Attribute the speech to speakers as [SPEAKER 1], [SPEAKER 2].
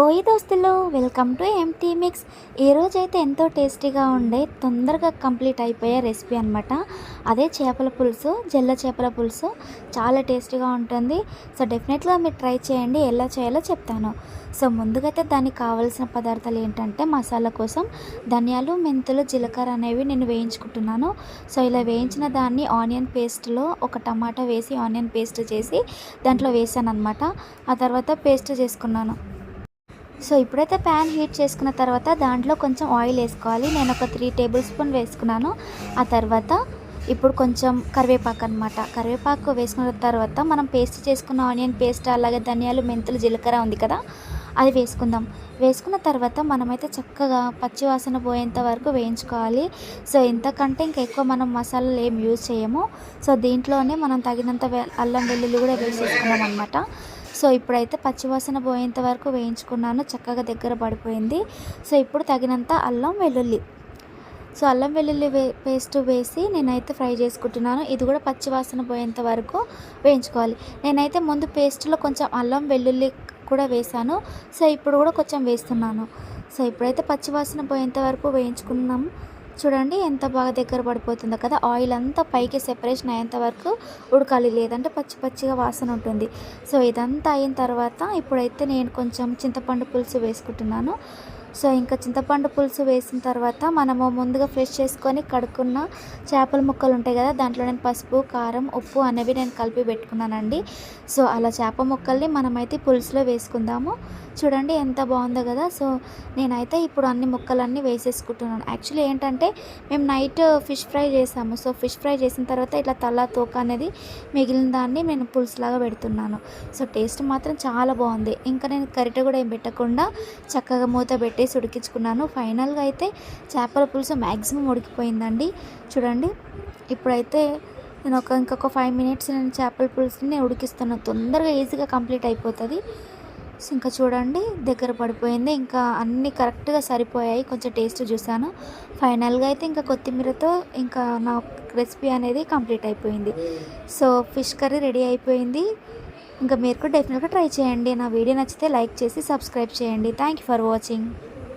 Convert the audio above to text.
[SPEAKER 1] ఓయి దోస్తులు welcome to empty mix. ఈరోజైతే ఎంతో టేస్టీగా ఉండే తొందరగా కంప్లీట్ అయిపోయే రెసిపీ అనమాట అదే చేపల పులుసు జల్ల చేపల పులుసు. చాలా టేస్టీగా ఉంటుంది. సో డెఫినెట్గా మీరు ట్రై చేయండి ఎలా చేయాలో చెప్తాను. సో ముందుగా అయితే దానికి కావాల్సిన పదార్థాలు ఏంటంటే మసాలా కోసం ధనియాలు మెంతులు జీలకర్ర అనేవి నేను వేయించుకుంటున్నాను. సో ఇలా వేయించిన దాన్ని ఆనియన్ పేస్ట్లో ఒక టమాటా వేసి ఆనియన్ పేస్ట్ చేసి దాంట్లో వేసాను అనమాట ఆ తర్వాత పేస్ట్ చేసుకున్నాను. సో ఇప్పుడైతే ప్యాన్ హీట్ చేసుకున్న తర్వాత దాంట్లో కొంచెం ఆయిల్ వేసుకోవాలి. నేను ఒక త్రీ టేబుల్ స్పూన్ వేసుకున్నాను. ఆ తర్వాత ఇప్పుడు కొంచెం కరివేపాకు అనమాట కరివేపాకు వేసుకున్న తర్వాత మనం పేస్ట్ చేసుకున్న ఆనియన్ పేస్ట్ అలాగే ధనియాలు మెంతులు జీలకర్ర ఉంది కదా అది వేసుకుందాం. వేసుకున్న తర్వాత మనమైతే చక్కగా పచ్చివాసన పోయేంత వరకు వేయించుకోవాలి. సో ఇంతకంటే ఇంకా ఎక్కువ మనం మసాలాలు ఏం యూజ్ చేయము. సో దీంట్లోనే మనం తగినంత అల్లం వెల్లుల్లి కూడా వేసేసుకున్నాం అనమాట సో ఇప్పుడైతే పచ్చివాసన పోయేంత వరకు వేయించుకున్నాను. చక్కగా దగ్గర పడిపోయింది. సో ఇప్పుడు తగినంత అల్లం వెల్లుల్లి. సో అల్లం వెల్లుల్లి వే పేస్ట్ వేసి నేనైతే ఫ్రై చేసుకుంటున్నాను. ఇది కూడా పచ్చివాసన పోయేంత వరకు వేయించుకోవాలి. నేనైతే ముందు పేస్ట్లో కొంచెం అల్లం వెల్లుల్లి కూడా వేసాను. సో ఇప్పుడు కూడా కొంచెం వేస్తున్నాను. సో ఇప్పుడైతే పచ్చివాసన పోయేంత వరకు వేయించుకున్నాము చూడండి ఎంత బాగా దగ్గర పడిపోతుందో కదా. ఆయిల్ అంతా పైకి సెపరేషన్ అయ్యేంత వరకు ఉడకాలి. లేదంటే పచ్చి పచ్చిగా వాసన ఉంటుంది. సో ఇదంతా అయిన తర్వాత ఇప్పుడైతే నేను కొంచెం చింతపండు పులుసు వేసుకుంటున్నాను. సో ఇంకా చింతపండు పులుసు వేసిన తర్వాత మనము ముందుగా ఫ్రెష్ చేసుకొని కడుక్కున్న చేపల ముక్కలు ఉంటాయి కదా దాంట్లో నేను పసుపు కారం ఉప్పు అనేవి నేను కలిపి పెట్టుకున్నానండి. సో అలా చేప ముక్కల్ని మనమైతే పులుసులో వేసుకుందాము. చూడండి ఎంత బాగుందో కదా సో నేనైతే ఇప్పుడు అన్ని ముక్కలన్నీ వేసేసుకుంటున్నాను. యాక్చువల్లీ ఏంటంటే మేము నైట్ ఫిష్ ఫ్రై చేసాము. సో ఫిష్ ఫ్రై చేసిన తర్వాత ఇట్లా తల తోక అనేది మిగిలిన దాన్ని నేను పులుసులాగా పెడుతున్నాను. సో టేస్ట్ మాత్రం చాలా బాగుంది. ఇంకా నేను కరిట కూడా ఏం పెట్టకుండా చక్కగా మూత పెట్టి వేసి ఉడికించుకున్నాను. ఫైనల్గా అయితే చేపల పులుసు మ్యాక్సిమం ఉడికిపోయిందండి. చూడండి ఇప్పుడైతే నేను ఒక ఇంకొక ఫైవ్ మినిట్స్ నేను చేపల పులుసుని ఉడికిస్తున్నాను తొందరగా ఈజీగా కంప్లీట్ అయిపోతుంది. సో ఇంకా చూడండి దగ్గర పడిపోయింది. ఇంకా అన్నీ కరెక్ట్గా సరిపోయాయి. కొంచెం టేస్ట్ చూసాను ఫైనల్గా అయితే ఇంకా కొత్తిమీరతో ఇంకా నా రెసిపీ అనేది కంప్లీట్ అయిపోయింది. సో ఫిష్ కర్రీ రెడీ అయిపోయింది. ఇంకా మీరు కూడా డెఫినెట్గా ట్రై చేయండి. నా వీడియో నచ్చితే లైక్ చేసి సబ్స్క్రైబ్ చేయండి. Thank you for watching